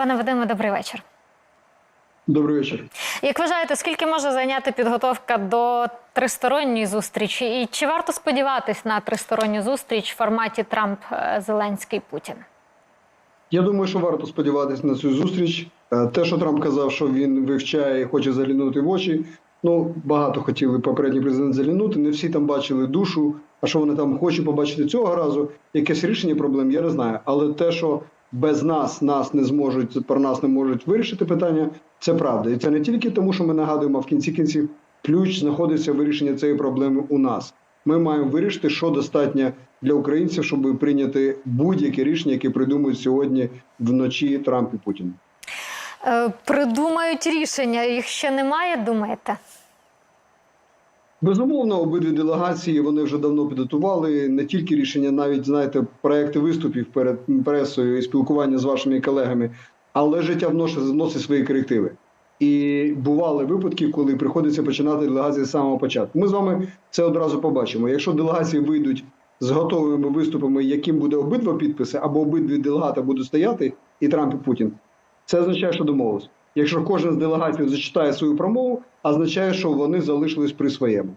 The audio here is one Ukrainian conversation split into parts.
Пане Вадиме, добрий вечір. Добрий вечір. Як вважаєте, скільки може зайняти підготовка до тристоронньої зустрічі? І чи варто сподіватись на тристоронню зустріч в форматі Трамп, е, Зеленський Путін? Я думаю, що варто сподіватися на цю зустріч. Е, Те, що Трамп казав, що він вивчає і хоче залінути в очі. Ну, багато хотіли попередній президент залінути. Не всі там бачили душу. А що вони там хочуть побачити цього разу? Якесь рішення проблем, я не знаю. Але те, що без нас нас не зможуть, про нас не можуть вирішити питання, це правда. І це не тільки тому, що ми нагадуємо, в кінці кінців ключ знаходиться в вирішенні цієї проблеми у нас. Ми маємо вирішити, що достатньо для українців, щоб прийняти будь-яке рішення, яке придумують сьогодні вночі Трамп і Путін. Е, Придумають рішення, їх ще немає, думаєте? Безумовно, обидві делегації вони вже давно підготували не тільки рішення, навіть знаєте, проекти виступів перед пресою і спілкування з вашими колегами, але життя вносить, свої корективи. І бували випадки, коли приходиться починати делегації з самого початку. Ми з вами це одразу побачимо. Якщо делегації вийдуть з готовими виступами, яким буде обидва підписи, або обидві делегати будуть стояти, і Трамп і Путін, це означає, що домовились. Якщо кожен з делегатів зачитає свою промову, означає, що вони залишились при своєму.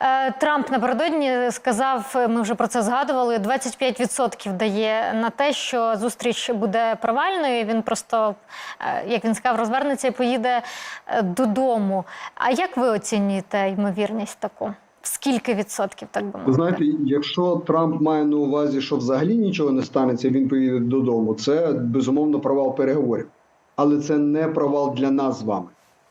Е, Трамп напередодні сказав, ми вже про це згадували. 25% дає на те, що зустріч буде провальною. Він просто, е, як він сказав, розвернеться і поїде е, додому. А як ви оцінюєте ймовірність таку? Скільки відсотків, так би Ви мовити? знаєте, якщо Трамп має на увазі, що взагалі нічого не станеться, він поїде додому. Це безумовно провал переговорів, але це не провал для нас з вами.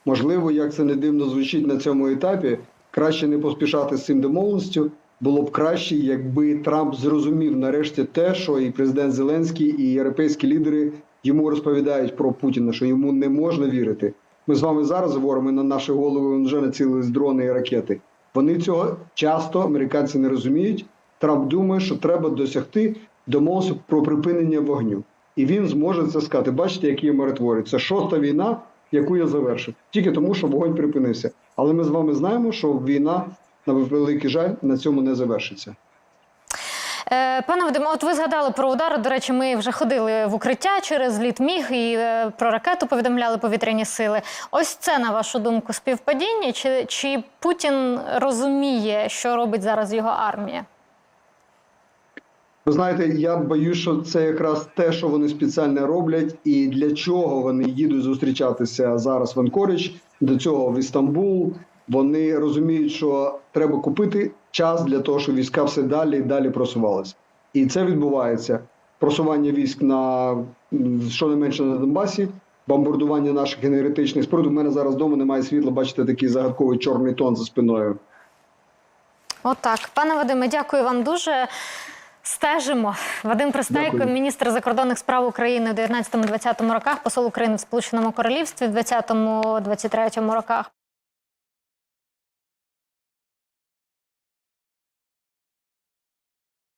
Можливо, як це не дивно звучить на цьому етапі, краще не поспішати з цим домовленістю. Було б краще, якби Трамп зрозумів нарешті те, що і президент Зеленський, і європейські лідери йому розповідають про Путіна, що йому не можна вірити. Ми з вами зараз говоримо на наші голови вже націлились дрони і ракети. Вони цього часто американці не розуміють. Трамп думає, що треба досягти домовленості про припинення вогню, і він зможе це сказати. Бачите, які миротворець. Це шоста війна, яку я завершив, тільки тому, що вогонь припинився. Але ми з вами знаємо, що війна, на великий жаль, на цьому не завершиться. Е, Пане Вадиме, от ви згадали про удар. До речі, ми вже ходили в укриття через літ міг і е, про ракету повідомляли повітряні сили. Ось це, на вашу думку, співпадіння? Чи, чи Путін розуміє, що робить зараз його армія? Ви знаєте, я боюсь, що це якраз те, що вони спеціально роблять, і для чого вони їдуть зустрічатися зараз в Анкоріч, до цього в Істамбул. Вони розуміють, що треба купити час для того, щоб війська все далі і далі просувалися. І це відбувається. Просування військ на щонайменше на Донбасі, бомбардування наших енергетичних споруд. У мене зараз вдома немає світла. Бачите, такий загадковий чорний тон за спиною. Отак, пане Вадиме, дякую вам дуже. Стежимо. Вадим Пристайко, міністр закордонних справ України у 19-20 роках, посол України в Сполученому Королівстві в 20-23 роках.